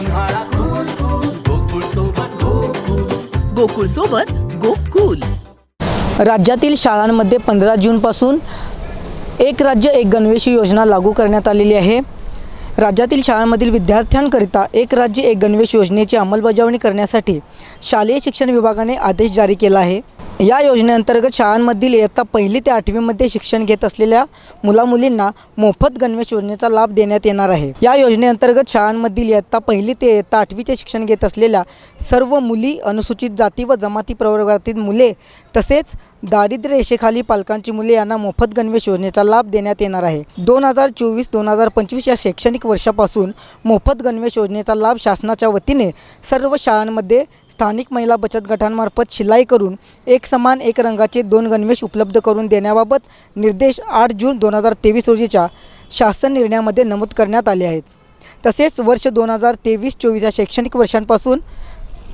उन्हाळा cool cool Gokul सोबत गोकुल गोकुळ सोबत गोकुल. राज्यातील शाळांमध्ये पंधरा जूनपासून एक राज्य एक गणवेश योजना लागू करण्यात आलेली आहे. राज्यातील शाळांमधील विद्यार्थ्यांकरिता एक राज्य एक गणवेश योजनेची अंमलबजावणी करण्यासाठी शालेय शिक्षण विभागाने आदेश जारी केला आहे. या योजनेअंतर्गत शाळांमधील इयत्ता पहिली ते आठवीमध्ये शिक्षण घेत असलेल्या मुलामुलींना मोफत गणवेश योजनेचा लाभ देण्यात येणार आहे. या योजनेअंतर्गत शाळांमधील इयत्ता पहिली ते इयत्ता आठवीचे शिक्षण घेत असलेल्या सर्व मुली अनुसूचित जाती व जमाती प्रवर्गातील मुले तसेच दारिद्र्य रेषेखाली पालकांची मुले यांना मोफत गणवेश योजनेचा लाभ देण्यात येणार आहे. दोन हजार चोवीस दोन हजार पंचवीस या शैक्षणिक वर्षापासून मोफत गणवेश योजनेचा लाभ शासनाच्या वतीने सर्व शाळांमध्ये स्थानिक महिला बचत गटांमार्फत शिलाई करून एक समान एक रंगाचे दोन गणवेश उपलब्ध करून देण्याबाबत निर्देश आठ जून दोन हजार तेवीस रोजीच्या शासन निर्णयामध्ये नमूद करण्यात आले आहेत. तसेच वर्ष दोन हजार तेवीस चोवीस या शैक्षणिक वर्षांपासून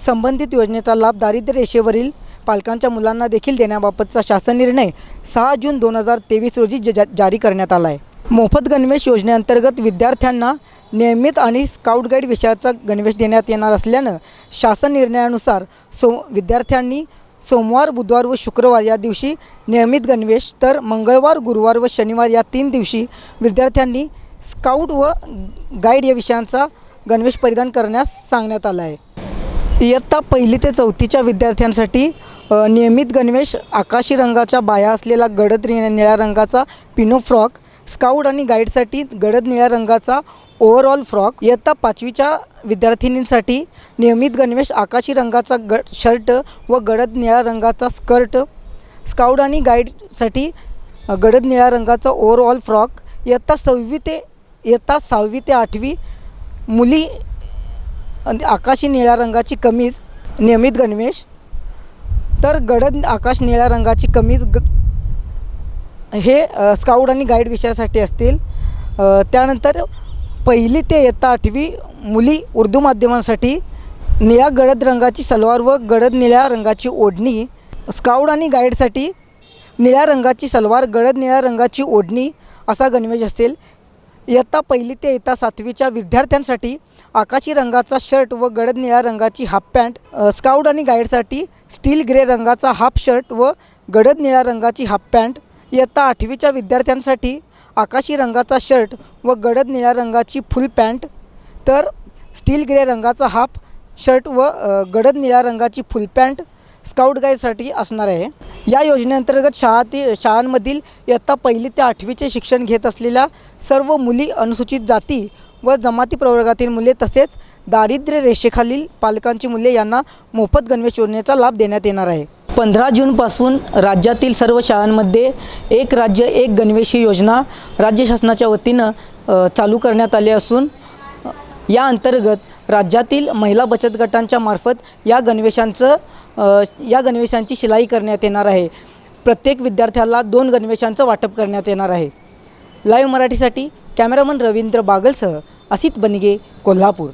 संबंधित योजनेचा लाभ दारिद्र्य रेषेवरील पालकांच्या मुलांना देखील देण्याबाबतचा शासन निर्णय सहा जून दोन हजार तेवीस रोजी ज जारी करण्यात आला आहे. मोफत गणवेश योजनेअंतर्गत विद्यार्थ्यांना नियमित आणि स्काउट गाईड विषयाचा गणवेश देण्यात येणार असल्यानं शासन निर्णयानुसार सो विद्यार्थ्यांनी सोमवार बुधवार व शुक्रवार या दिवशी नियमित गणवेश तर मंगळवार गुरुवार व शनिवार या तीन दिवशी विद्यार्थ्यांनी स्काउट व गाईड या विषयांचा गणवेश परिधान करण्यास सांगण्यात आला आहे. इयत्ता पहिली ते चौथीच्या विद्यार्थ्यांसाठी नियमित गणवेश आकाशी रंगाच्या बाया असलेला गडद निळ्या रंगाचा पिनो फ्रॉक स्काउट आणि गाईडसाठी गडद निळ्या रंगाचा ओव्हरऑल फ्रॉक इयत्ता पाचवीच्या विद्यार्थिनींसाठी नियमित गणवेश आकाशी रंगाचा ग शर्ट व गडद निळ्या रंगाचा स्कर्ट. स्काउट आणि गाईडसाठी गडद निळ्या रंगाचा ओव्हरऑल फ्रॉक इयत्ता सहावी ते इयत्ता सहावी ते आठवी मुली आकाशी निळ्या रंगाची कमीज नियमित गणवेश. तर गडद आकाश निळ्या रंगाची कमीज ग हे अ, स्काउट आणि गाईड विषयासाठी असतील. त्यानंतर पहिली ते इयत्ता आठवी मुली उर्दू माध्यमांसाठी निळ्या गडद रंगाची सलवार व गडद निळ्या रंगाची ओढणी स्काउट आणि गाईडसाठी निळ्या रंगाची सलवार गडद निळ्या रंगाची ओढणी असा गणवेश असेल. इयत्ता पहिली ते इयत्ता सातवीच्या विद्यार्थ्यांसाठी आकाशी रंगाचा शर्ट व गडद निळ्या रंगाची हाफ पॅन्ट अ, स्काउट आणि गाईडसाठी स्टील ग्रे रंगाचा हाफ शर्ट व गडद निळ्या रंगाची हाफ पॅन्ट इयत्ता आठवीच्या विद्यार्थ्यांसाठी आकाशी रंगाचा शर्ट व गडद निळ्या रंगाची फुल पॅन्ट तर स्टील ग्रे रंगाचा हाफ शर्ट व गडद निळ्या रंगाची फुल पॅन्ट स्काउट गाईडसाठी असणार आहे. या योजनेअंतर्गत शाळातील शाळांमधील इयत्ता पहिली ते आठवीचे शिक्षण घेत असलेल्या सर्व मुली अनुसूचित जाती व जमाती प्रवर्गातील मुले तसेच दारिद्र्य रेषेखालील पालकांची मुले यांना मोफत गणवेश योजनेचा लाभ देण्यात येणार आहे. पंधरा जूनपासून राज्यातील सर्व शाळांमध्ये एक राज्य एक गणवेश ही योजना राज्य शासनाच्या वतीनं चालू करण्यात आली असून या अंतर्गत राज्यातील महिला बचत गटांच्या मार्फत या गणवेशांचं या गणवेशांची शिलाई करण्यात येणार आहे. प्रत्येक विद्यार्थ्याला दोन गणवेशांचं वाटप करण्यात येणार आहे. लाईव्ह मराठीसाठी कॅमेरामन रवींद्र बागलसह असित बनिगे कोल्हापूर.